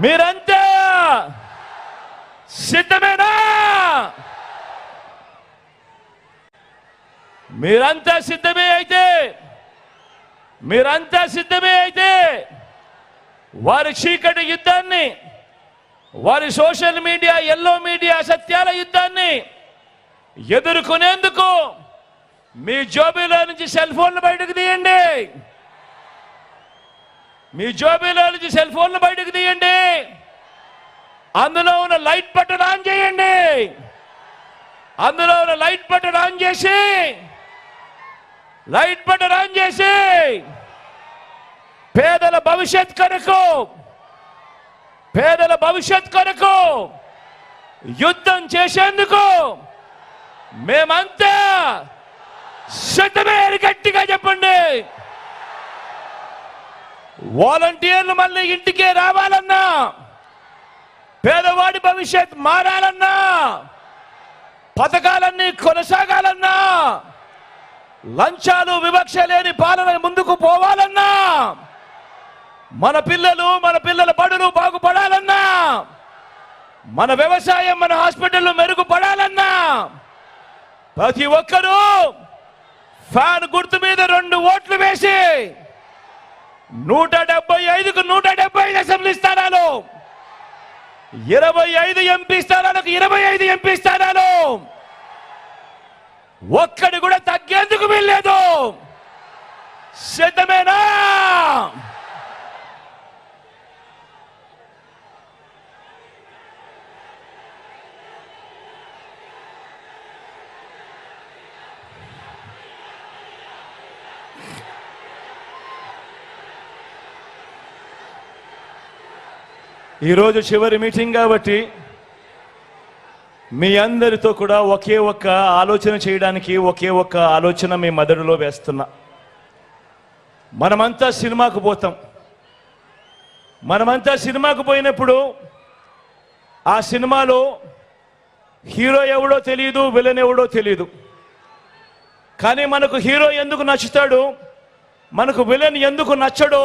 మీరంతా సిద్ధమేనా? మీరంతా సిద్ధమే అయితే మీరంతా సిద్ధమే అయితే వారి చీకటి యుద్ధాన్ని వారి సోషల్ మీడియా ఎల్లో మీడియా సత్యాల యుద్ధాన్ని ఎదుర్కొనేందుకు మీ జోబీలో నుంచి సెల్ ఫోన్లు బయటకు తీయండి. మీ జోబీలో నుంచి సెల్ ఫోన్లు బయటకు తీయండి. అందులో ఉన్న లైట్ బటన్ ఆన్ చేయండి. అందులో ఉన్న లైట్ బటన్ ఆన్ చేసి లైట్ బటన్ ఆన్ చేసి పేదల భవిష్యత్ కొరకు పేదల భవిష్యత్ కొరకు యుద్ధం చేసేందుకు మేమంతా శతమే గట్టిగా చెప్పండి. వాలంటీర్లు మళ్ళీ ఇంటికే రావాలన్నా పేదవాడి భవిష్యత్ మారాలన్నా పథకాలన్నీ కొనసాగాలన్నా లంచాలు వివక్ష లేని పాలన ముందుకు పోవాలన్నా మన పిల్లలు మన పిల్లల బడులు బాగుపడాలన్నా మన వ్యవసాయం మన హాస్పిటల్లో మెరుగుపడాలన్నా ప్రతి ఒక్కరూ ఫ్యాన్ గుర్తు మీద రెండు ఓట్లు వేసి నూట డెబ్బై ఐదుకు నూట డెబ్బై ఐదు అసెంబ్లీ స్థానాలు. ఇరవై ఐదు ఎంపీ స్థానాలకు ఇరవై ఐదు ఎంపీ స్థానాలు. ఒక్కడి కూడా తగ్గేందుకు వీల్లేదు. సిద్ధమేనా? ఈరోజు చివరి మీటింగ్ కాబట్టి మీ అందరితో కూడా ఒకే ఒక్క ఆలోచన చేయడానికి ఒకే ఒక్క ఆలోచన మీ మెదడులో వేస్తున్నా. మనమంతా సినిమాకు పోతాం. మనమంతా సినిమాకు పోయినప్పుడు ఆ సినిమాలో హీరో ఎవడో తెలియదు విలన్ ఎవడో తెలియదు కానీ మనకు హీరో ఎందుకు నచ్చుతాడు మనకు విలన్ ఎందుకు నచ్చడో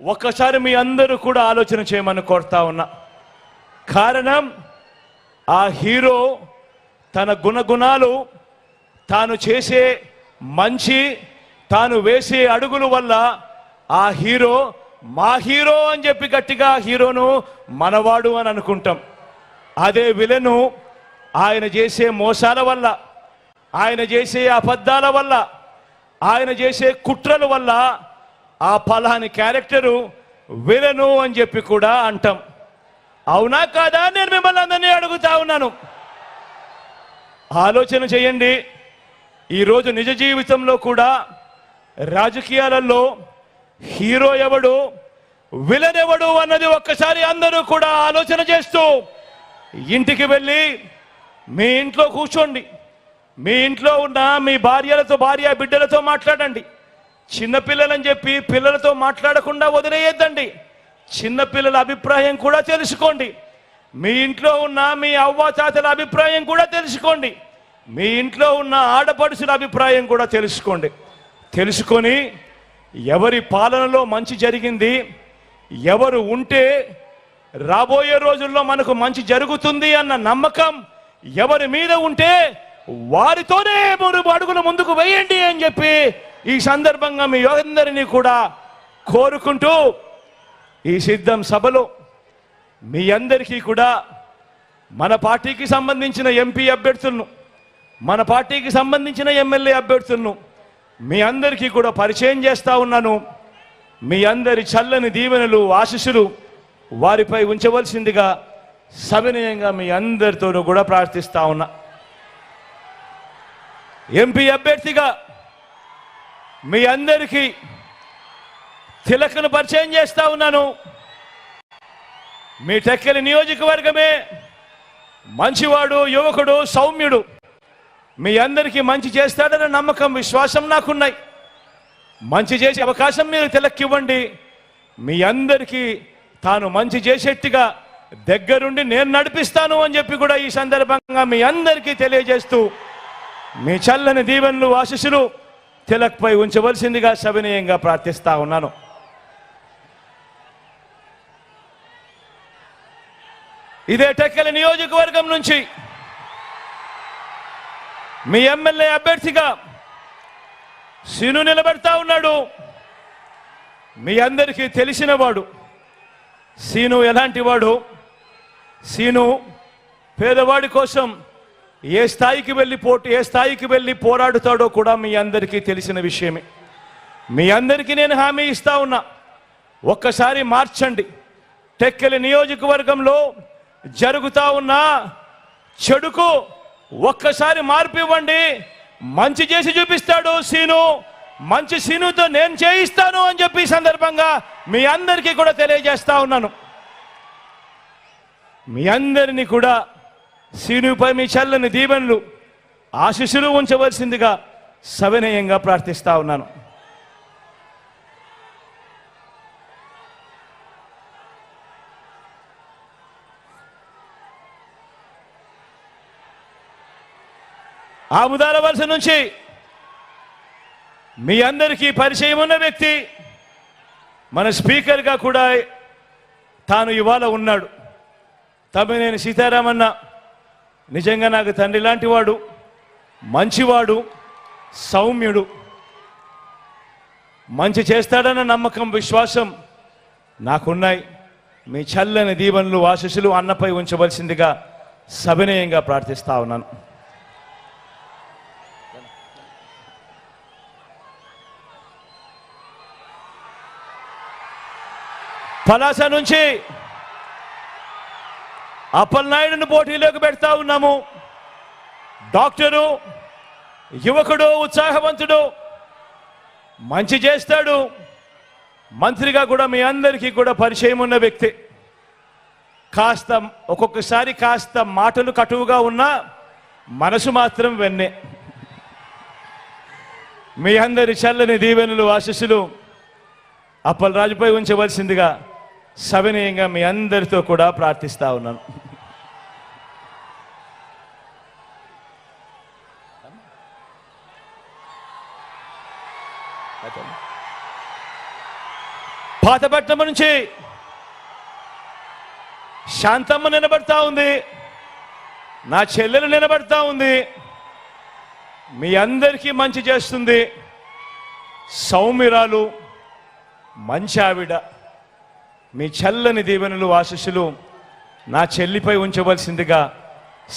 ఒక్కసారి మీ అందరూ కూడా ఆలోచన చేయమని కోరుతా ఉన్నా. కారణం ఆ హీరో తన గుణగుణాలు తాను చేసే మంచి తాను వేసే అడుగుల వల్ల ఆ హీరో మా హీరో అని చెప్పి గట్టిగా హీరోను మనవాడు అని అనుకుంటాం. అదే విలను ఆయన చేసే మోసాల వల్ల ఆయన చేసే అబద్ధాల వల్ల ఆయన చేసే కుట్రల వల్ల ఆ ఫలాని క్యారెక్టరు విలను అని చెప్పి కూడా అంటాం. అవునా కాదా? నేను మిమ్మల్ని అందరినీ అడుగుతా ఉన్నాను. ఆలోచన చేయండి. ఈరోజు నిజ జీవితంలో కూడా రాజకీయాలలో హీరో ఎవడు విలన్ ఎవడు అన్నది ఒక్కసారి అందరూ కూడా ఆలోచన చేస్తూ ఇంటికి వెళ్ళి మీ ఇంట్లో కూర్చోండి. మీ ఇంట్లో ఉన్న మీ భార్యలతో భార్య బిడ్డలతో మాట్లాడండి. చిన్నపిల్లలని చెప్పి పిల్లలతో మాట్లాడకుండా వదిలేయద్దండి. చిన్నపిల్లల అభిప్రాయం కూడా తెలుసుకోండి. మీ ఇంట్లో ఉన్న మీ అవ్వ తాతల అభిప్రాయం కూడా తెలుసుకోండి. మీ ఇంట్లో ఉన్న ఆడపడుచుల అభిప్రాయం కూడా తెలుసుకోండి. తెలుసుకొని ఎవరి పాలనలో మంచి జరిగింది ఎవరు ఉంటే రాబోయే రోజుల్లో మనకు మంచి జరుగుతుంది అన్న నమ్మకం ఎవరి మీద ఉంటే వారితోనే మూడు అడుగులు ముందుకు వేయండి అని చెప్పి ఈ సందర్భంగా మీ అందరినీ కూడా కోరుకుంటూ ఈ సిద్ధం సభలో మీ అందరికీ కూడా మన పార్టీకి సంబంధించిన ఎంపీ అభ్యర్థులను మన పార్టీకి సంబంధించిన ఎమ్మెల్యే అభ్యర్థులను మీ అందరికీ కూడా పరిచయం చేస్తూ ఉన్నాను. మీ అందరి చల్లని దీవెనలు ఆశీస్సులు వారిపై ఉంచవలసిందిగా సవినయంగా మీ అందరితోనూ కూడా ప్రార్థిస్తా ఉన్నా. ఎంపీ అభ్యర్థిగా మీ అందరికీ తిలకను పరిచయం చేస్తా ఉన్నాను. మీ టెక్కలి నియోజకవర్గమే మంచివాడు యువకుడు సౌమ్యుడు. మీ అందరికీ మంచి చేస్తాడన్న నమ్మకం విశ్వాసం నాకున్నాయి. మంచి చేసే అవకాశం మీరు తిలక్కివ్వండి. మీ అందరికీ తాను మంచి చేసేట్టుగా దగ్గరుండి నేను నడిపిస్తాను అని చెప్పి కూడా ఈ సందర్భంగా మీ అందరికీ తెలియజేస్తూ మీ చల్లని దీవెనలు ఆశిస్సులు తిలక్పై ఉంచవలసిందిగా సవినయంగా ప్రార్థిస్తా ఉన్నాను. ఇదే టెక్కల నియోజకవర్గం నుంచి మీ ఎమ్మెల్యే అభ్యర్థిగా సిను నిలబెడతా ఉన్నాడు. మీ అందరికీ తెలిసినవాడు సీను ఎలాంటి వాడు? సీను పేదవాడి కోసం ఏ స్థాయికి వెళ్ళి పోటీ ఏ స్థాయికి వెళ్ళి పోరాడుతాడో కూడా మీ అందరికీ తెలిసిన విషయమే. మీ అందరికీ నేను హామీ ఇస్తా ఉన్నా ఒక్కసారి మార్చండి. టెక్కెలి నియోజకవర్గంలో జరుగుతా ఉన్న చెడుకు ఒక్కసారి మార్పు ఇవ్వండి మంచి చేసి చూపిస్తాడు సీను మంచి సీనుతో నేను చేయిస్తాను అని చెప్పి సందర్భంగా మీ అందరికీ కూడా తెలియజేస్తా ఉన్నాను. మీ అందరినీ కూడా సీనుపై మీ చల్లని దీవెనలు ఆశీస్సులు ఉంచవలసిందిగా సవినయంగా ప్రార్థిస్తా ఉన్నాను. ఆముదాల వలస నుంచి మీ అందరికీ పరిచయం ఉన్న వ్యక్తి మన స్పీకర్గా కూడా తాను ఇవాళ ఉన్నాడు. తమ్మినేని సీతారామన్న. నిజంగా నాకు తండ్రి లాంటి వాడు మంచివాడు సౌమ్యుడు. మంచి చేస్తాడన్న నమ్మకం విశ్వాసం నాకున్నాయి. మీ చల్లని దీవెనలు ఆశీస్సులు అన్నపై ఉంచవలసిందిగా సవినయంగా ప్రార్థిస్తా ఉన్నాను. పలాస నుంచి అప్పలనాయుడుని పోటీలోకి పెడతా ఉన్నాము. డాక్టరు యువకుడు ఉత్సాహవంతుడు మంచి చేస్తాడు. మంత్రిగా కూడా మీ అందరికీ కూడా పరిచయం ఉన్న వ్యక్తి. కాస్త ఒక్కొక్కసారి కాస్త మాటలు కటువుగా ఉన్నా మనసు మాత్రం వెన్నే. మీ అందరి చల్లని దీవెనలు ఆశస్సులు అప్పలరాజుపై ఉంచవలసిందిగా సవినయంగా మీ అందరితో కూడా ప్రార్థిస్తా ఉన్నాను. పాతపట్నం నుంచి శాంతమ్మ నిలబడతా ఉంది. నా చెల్లెలు నిలబడతా ఉంది. మీ అందరికీ మంచి చేస్తుంది. సౌమ్యరాలు మంచి ఆవిడ. మీ చల్లని దీవెనలు ఆశీస్సులు నా చెల్లిపై ఉంచవలసిందిగా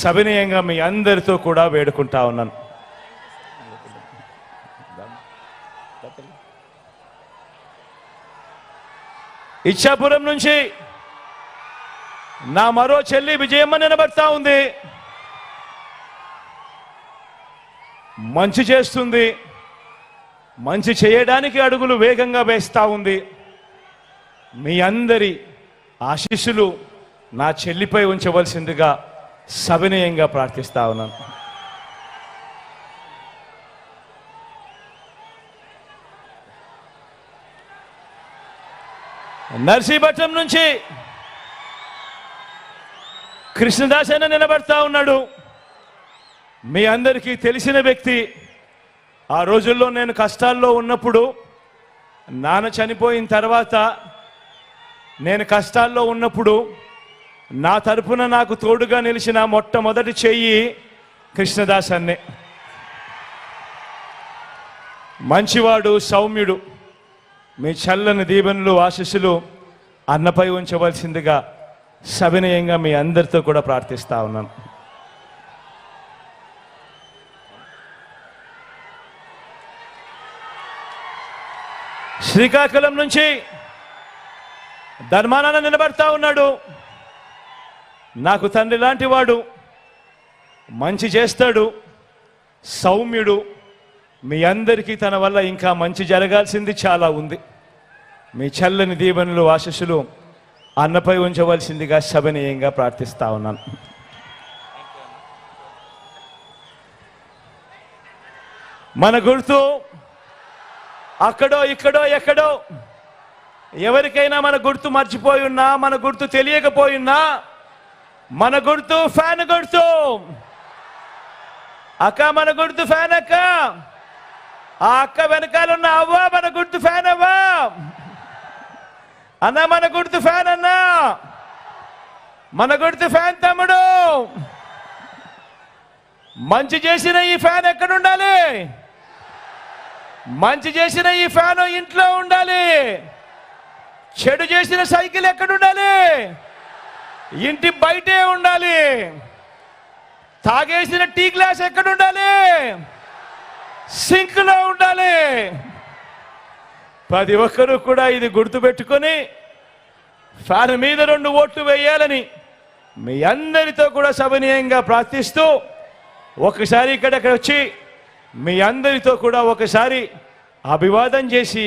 సవినయంగా మీ అందరితో కూడా వేడుకుంటా ఉన్నాను. ఇచ్చాపురం నుంచి నా మరో చెల్లి విజయమ్మ నిలబడతా ఉంది. మంచి చేస్తుంది. మంచి చేయడానికి అడుగులు వేగంగా వేస్తా ఉంది. మీ అందరి ఆశీస్సులు నా చెల్లిపై ఉంచవలసిందిగా సవినయంగా ప్రార్థిస్తా ఉన్నాను. నర్సీపట్నం నుంచి కృష్ణదాస్ అయినా నిలబడతా ఉన్నాడు. మీ అందరికీ తెలిసిన వ్యక్తి ఆ రోజుల్లో నేను కష్టాల్లో ఉన్నప్పుడు నాన్న చనిపోయిన తర్వాత నేను కష్టాల్లో ఉన్నప్పుడు నా తరపున నాకు తోడుగా నిలిచిన మొట్టమొదటి చెయ్యి కృష్ణదాస్ అన్నే మంచివాడు సౌమ్యుడు మీ చల్లని దీవెనలు ఆశీస్సులు అన్నపై ఉంచవలసిందిగా సవినయంగా మీ అందరితో కూడా ప్రార్థిస్తా ఉన్నాను. శ్రీకాకుళం నుంచి ధర్మానాన్న నిలబడతా ఉన్నాడు. నాకు తండ్రి లాంటి వాడు మంచి చేస్తాడు సౌమ్యుడు మీ అందరికీ తన వల్ల ఇంకా మంచి జరగాల్సింది చాలా ఉంది. మీ చల్లని దీవెనలు ఆశస్సులు అన్నపై ఉంచవలసిందిగా సభనీయంగా ప్రార్థిస్తా ఉన్నాను. మన గుర్తు అక్కడో ఇక్కడో ఎక్కడో ఎవరికైనా మన గుర్తు మర్చిపోయి ఉన్నా మన గుర్తు తెలియకపోయినా మన గుర్తు ఫ్యాన్ గుర్తు. అక్క మన గుర్తు ఫ్యాన్ అక్క. ఆ అక్క వెనకాల ఉన్న అవ్వ మన గుర్తు ఫ్యాన్ అవ్వా. అన్న మన గుర్తు ఫ్యాన్ అన్నా. మన గుర్తు ఫ్యాన్ తమ్ముడు. మంచి చేసిన ఈ ఫ్యాన్ ఎక్కడ ఉండాలి? మంచి చేసిన ఈ ఫ్యాన్ ఇంట్లో ఉండాలి. చెడు చేసిన సైకిల్ ఎక్కడ ఉండాలి ఇంటి బయటే ఉండాలి. తాగేసిన టీ గ్లాస్ ఎక్కడ ఉండాలి సింక్లో ఉండాలి. ప్రతి ఒక్కరూ కూడా ఇది గుర్తుపెట్టుకొని ఫ్యాన్ మీద రెండు ఓట్లు వేయాలని మీ అందరితో కూడా సభనీయంగా ప్రార్థిస్తూ ఒకసారి ఇక్కడక్కడ వచ్చి మీ అందరితో కూడా ఒకసారి అభివాదం చేసి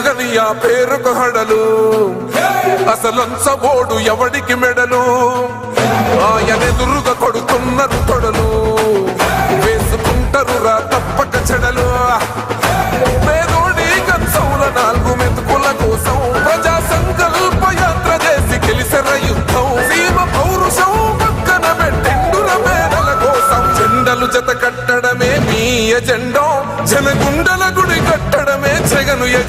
భయమెరుగని ఆ పేరుకు హడలు. అసలంచబోడు ఎవడికి మెడలు? ఆయనెదురుగా కొడుతున్నారు తొడలు. వేసుకుంటారు రా తప్పక చెడలు. పేదోడి కంచౌల నాలుగు మెతుకుల కోసం ప్రజా సంకల్ప యాత్ర చేసి గెలిసెర యుద్ధం. సీమ పౌరుషం పక్కన పెట్టిండుర మేడల కోసం. జెండలు జత కట్టడమే మీ ఎజెండో. జనగుండల గుడి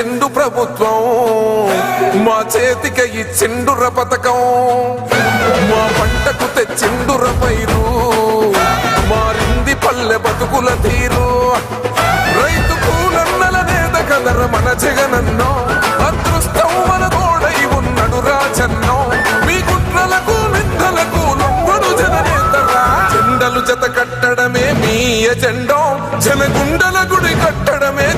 ఇచ్చిండు ప్రభుత్వం. మా చేతికి ఇచ్చిండుర పథకం. మా పంటకు తెచ్చిండుర పైరు. మారింది పల్లె బతుకుల తీరు. రైతు కూలన్నల నేత కదర మన జగనన్నో. అదృష్టం మన తోడై ఉన్నడు రాజన్నో. మీ కుట్రలకు నిందలకు లొంగడు జననేతరా. జెండలు జత కట్టడమే మీ ఎజెండో. జనగుండల గుడి కట్ట